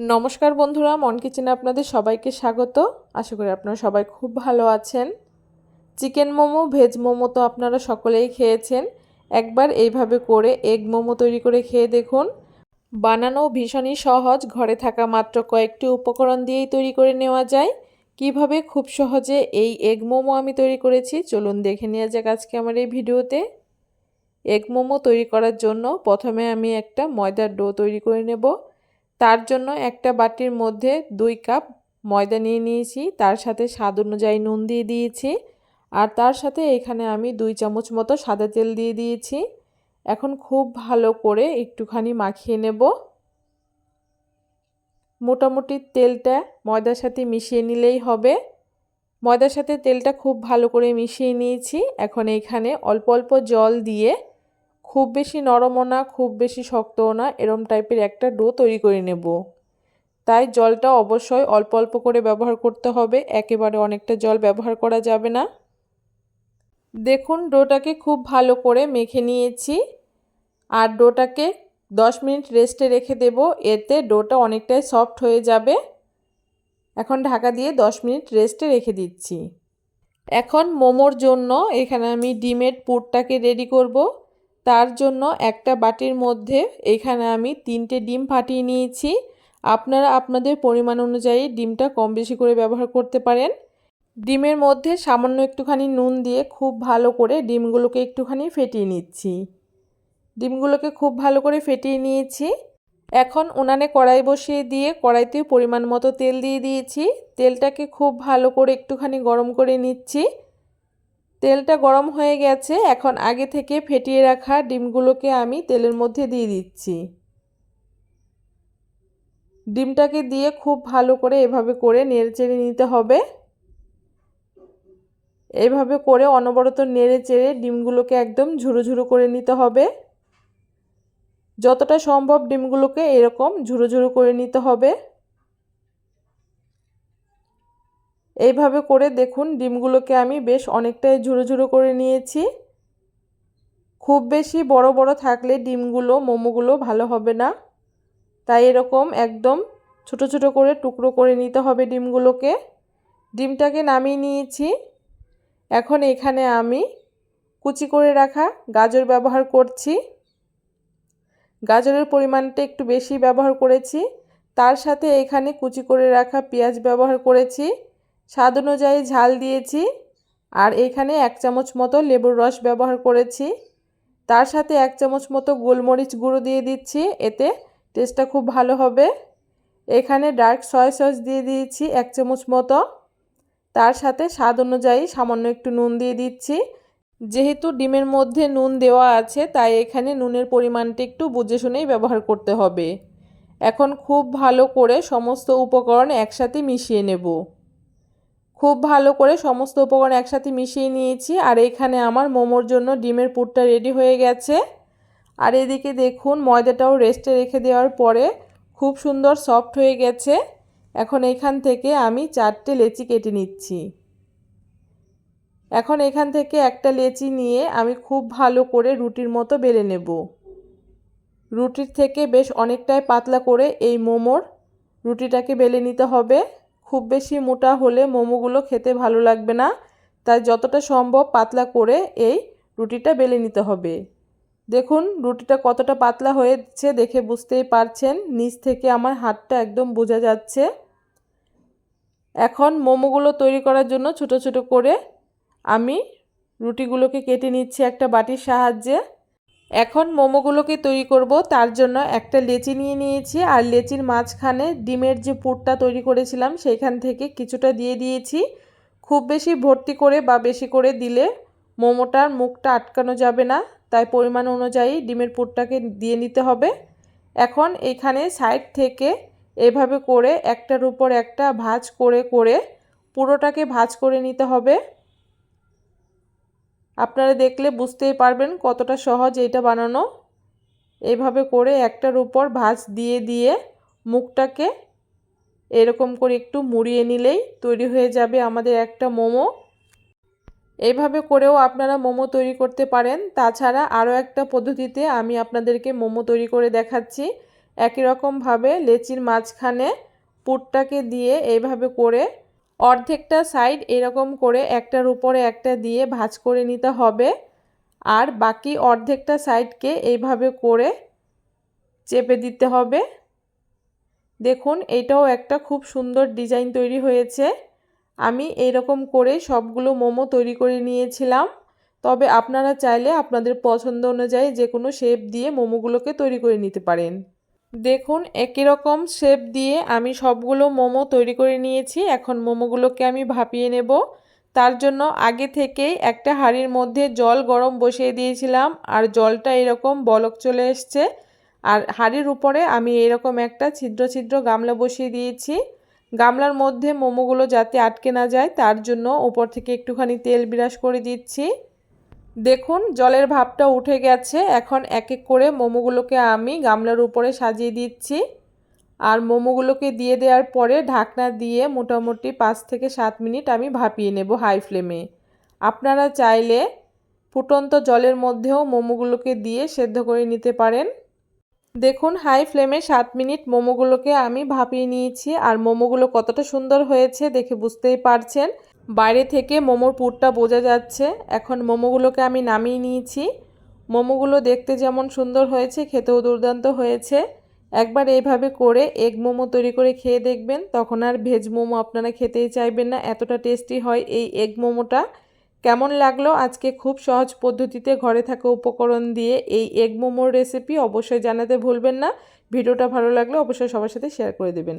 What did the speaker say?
নমস্কার বন্ধুরা, মন কিচেনে আপনাদের সবাইকে স্বাগত। আশা করি আপনারা সবাই খুব ভালো আছেন। চিকেন মোমো, ভেজ মোমো তো আপনারা সকলেই খেয়েছেন। একবার এইভাবে করে এগ মোমো তৈরি করে খেয়ে দেখুন। বানানো ভীষণই সহজ, ঘরে থাকা মাত্র কয়েকটি উপকরণ দিয়েই তৈরি করে নেওয়া যায়। কীভাবে? খুব সহজে এই এগ মোমো আমি তৈরি করেছি। চলুন দেখে নেওয়া যাক আজকে আমার এই ভিডিওতে। এগ মোমো তৈরি করার জন্য প্রথমে আমি একটা ময়দার ডো তৈরি করে নেব। তার জন্য একটা বাটির মধ্যে দুই কাপ ময়দা নিয়ে নিয়েছি, তার সাথে স্বাদ অনুযায়ী নুন দিয়ে দিয়েছি, আর তার সাথে এখানে আমি দুই চামচ মতো সাদা তেল দিয়ে দিয়েছি। এখন খুব ভালো করে একটুখানি মাখিয়ে নেব। মোটামুটি তেলটা ময়দার সাথে মিশিয়ে নিলেই হবে। ময়দার সাথে তেলটা খুব ভালো করে মিশিয়ে নিয়েছি। এখন এখানে অল্প অল্প জল দিয়ে খুব বেশি নরমও না, খুব বেশি শক্তও না, এরম টাইপের একটা ডো তৈরি করে নেব। তাই জলটা অবশ্যই অল্প অল্প করে ব্যবহার করতে হবে, একেবারে অনেকটা জল ব্যবহার করা যাবে না। দেখুন ডোটাকে খুব ভালো করে মেখে নিয়েছি। আর ডোটাকে দশ মিনিট রেস্টে রেখে দেব, এতে ডোটা অনেকটাই সফট হয়ে যাবে। এখন ঢাকা দিয়ে দশ মিনিট রেস্টে রেখে দিচ্ছি। এখন মোমোর জন্য এখানে আমি ডিমের পুরটাকে রেডি করব। তার জন্য একটা বাটির মধ্যে এখানে আমি তিনটে ডিম ফাটিয়ে নিয়েছি। আপনারা আপনাদের পরিমাণ অনুযায়ী ডিমটা কম বেশি করে ব্যবহার করতে পারেন। ডিমের মধ্যে সামান্য একটুখানি নুন দিয়ে খুব ভালো করে ডিমগুলোকে একটুখানি ফেটিয়ে নিচ্ছি। ডিমগুলোকে খুব ভালো করে ফেটিয়ে নিয়েছি। এখন উনানে কড়াই বসিয়ে দিয়ে কড়াইতে পরিমাণ মতো তেল দিয়ে দিয়েছি। তেলটাকে খুব ভালো করে একটুখানি গরম করে নিচ্ছি। তেলটা গরম হয়ে গেছে, এখন আগে থেকে ফেটিয়ে রাখা ডিমগুলোকে আমি তেলের মধ্যে দিয়ে দিচ্ছি। ডিমটাকে দিয়ে খুব ভালো করে এভাবে করে নেড়ে চেড়ে নিতে হবে। এভাবে করে অনবরত নেড়ে চেড়ে ডিমগুলোকে একদম ঝুরো ঝুরো করে নিতে হবে। যতটা সম্ভব ডিমগুলোকে এরকম ঝুরো ঝুরো করে নিতে হবে। এইভাবে করে দেখুন, ডিমগুলোকে আমি বেশ অনেকটাই ঝুরো ঝুরো করে নিয়েছি। খুব বেশি বড় বড় থাকলে ডিমগুলো, মোমোগুলো ভালো হবে না। তাই এরকম একদম ছোট ছোট করে টুকরো করে নিতে হবে ডিমগুলোকে। ডিমটাকে নামিয়ে নিয়েছি। এখন এখানে আমি কুচি করে রাখা গাজর ব্যবহার করছি। গাজরের পরিমাণটা একটু বেশি ব্যবহার করেছি। তার সাথে এখানে কুচি করে রাখা পেঁয়াজ ব্যবহার করেছি। স্বাদ অনুযায়ী ঝাল দিয়েছি আর এখানে এক চামচ মতো লেবুর রস ব্যবহার করেছি। তার সাথে এক চামচ মতো গোলমরিচ গুঁড়ো দিয়ে দিচ্ছি, এতে টেস্টটা খুব ভালো হবে। এখানে ডার্ক সয়া সস দিয়ে দিয়েছি এক চামচ মতো। তার সাথে স্বাদ অনুযায়ী সামান্য একটু নুন দিয়ে দিচ্ছি। যেহেতু ডিমের মধ্যে নুন দেওয়া আছে, তাই এখানে নুনের পরিমাণটা একটু বুঝে শুনেই ব্যবহার করতে হবে। এখন খুব ভালো করে সমস্ত উপকরণ একসাথে মিশিয়ে নেব। খুব ভালো করে সমস্ত উপকরণ একসাথে মিশিয়ে নিয়েছি। আর এখানে আমার মোমোর জন্য ডিমের পুরটা রেডি হয়ে গেছে। আর এদিকে দেখুন, ময়দাটাও রেস্টে রেখে দেওয়ার পরে খুব সুন্দর সফট হয়ে গেছে। এখন এখান থেকে আমি চারটে লেচি কেটে নিচ্ছি। এখন এখান থেকে একটা লেচি নিয়ে আমি খুব ভালো করে রুটির মতো বেলে নেব। রুটির থেকে বেশ অনেকটাই পাতলা করে এই মোমোর রুটিটাকে বেলে নিতে হবে। খুব বেশি মোটা হলে মোমোগুলো খেতে ভালো লাগবে না। তাই যতটা সম্ভব পাতলা করে এই রুটিটা বেলে নিতে হবে। দেখুন, রুটিটা কতটা পাতলা হয়েছে দেখে বুঝতেই পারছেন। নিচ থেকে আমার হাতটা একদম বোঝা যাচ্ছে। এখন মোমোগুলো তৈরি করার জন্য ছোট ছোট করে আমি রুটিগুলোকে কেটে নিচ্ছি একটা বাটির সাহায্যে। এখন মোমোগুলোকে তৈরি করব। তার জন্য একটা লেচি নিয়ে নিয়েছি। আর লেচির মাঝখানে ডিমের যে পুরটা তৈরি করেছিলাম, সেইখান থেকে কিছুটা দিয়ে দিয়েছি। খুব বেশি ভর্তি করে বা বেশি করে দিলে মোমোটার মুখটা আটকানো যাবে না। তাই পরিমাণ অনুযায়ী ডিমের পুরটাকে দিয়ে নিতে হবে। এখন এখানে সাইড থেকে এভাবে করে একটার উপর একটা ভাজ করে করে পুরোটাকে ভাজ করে নিতে হবে। আপনারা দেখলে বুঝতেই পারবেন কতটা সহজ এইটা বানানো। এইভাবে করে একটার উপর ভাজ দিয়ে দিয়ে মুখটাকে এরকম করে একটু মুড়িয়ে নিলেই তৈরি হয়ে যাবে আমাদের একটা মোমো। এইভাবে করেও আপনারা মোমো তৈরি করতে পারেন। তাছাড়া আরও একটা পদ্ধতিতে আমি আপনাদেরকে মোমো তৈরি করে দেখাচ্ছি। একই রকমভাবে লেচির মাঝখানে পুরটাকে দিয়ে এইভাবে করে অর্ধেকটা সাইড এরকম করে একটার উপরে একটা দিয়ে ভাজ করে নিতে হবে। আর বাকি অর্ধেকটা সাইডকে এইভাবে করে চেপে দিতে হবে। দেখুন, এটাও একটা খুব সুন্দর ডিজাইন তৈরি হয়েছে। আমি এরকম করে সবগুলো মোমো তৈরি করে নিয়েছিলাম। তবে আপনারা চাইলে আপনাদের পছন্দ অনুযায়ী যে কোনো শেপ দিয়ে মোমোগুলোকে তৈরি করে নিতে পারেন। দেখুন, একই রকম শেপ দিয়ে আমি সবগুলো মোমো তৈরি করে নিয়েছি। এখন মোমোগুলোকে আমি ভাপিয়ে নেব। তার জন্য আগে থেকেই একটা হাঁড়ির মধ্যে জল গরম বসিয়ে দিয়েছিলাম আর জলটা এরকম বলক চলে এসছে। আর হাঁড়ির উপরে আমি এরকম একটা ছিদ্র ছিদ্র গামলা বসিয়ে দিয়েছি। গামলার মধ্যে মোমোগুলো যাতে আটকে না যায়, তার জন্য ওপর থেকে একটুখানি তেল বিরাস করে দিচ্ছি। দেখুন, জলের ভাবটা উঠে গেছে। এখন এক এক করে মোমোগুলোকে আমি গামলার উপরে সাজিয়ে দিচ্ছি। আর মোমোগুলোকে দিয়ে দেওয়ার পরে ঢাকনা দিয়ে মোটামুটি পাঁচ থেকে সাত মিনিট আমি ভাপিয়ে নেব হাই ফ্লেমে। আপনারা চাইলে ফুটন্ত জলের মধ্যেও মোমোগুলোকে দিয়ে সেদ্ধ করে নিতে পারেন। দেখুন, হাই ফ্লেমে সাত মিনিট মোমোগুলোকে আমি ভাপিয়ে নিয়েছি। আর মোমোগুলো কতটা সুন্দর হয়েছে দেখে বুঝতেই পারছেন। বাইরে থেকে মোমোর পুরটা বোঝা যাচ্ছে। এখন মোমোগুলোকে আমি নামিয়ে নিয়েছি। মোমোগুলো দেখতে যেমন সুন্দর হয়েছে, খেতেও দুর্দান্ত হয়েছে। একবার এইভাবে করে এগ মোমো তৈরি করে খেয়ে দেখবেন, তখন আর ভেজ মোমো আপনারা খেতেই চাইবেন না। এতটা টেস্টি হয় এই এগ মোমোটা। কেমন লাগল? আজকে খুব সহজ পদ্ধতিতে ঘরে থাকা উপকরণ দিয়ে এই এগ মোমোর রেসিপি অবশ্যই জানাতে ভুলবেন না। ভিডিওটা ভালো লাগলে অবশ্যই সবার সাথে শেয়ার করে দেবেন।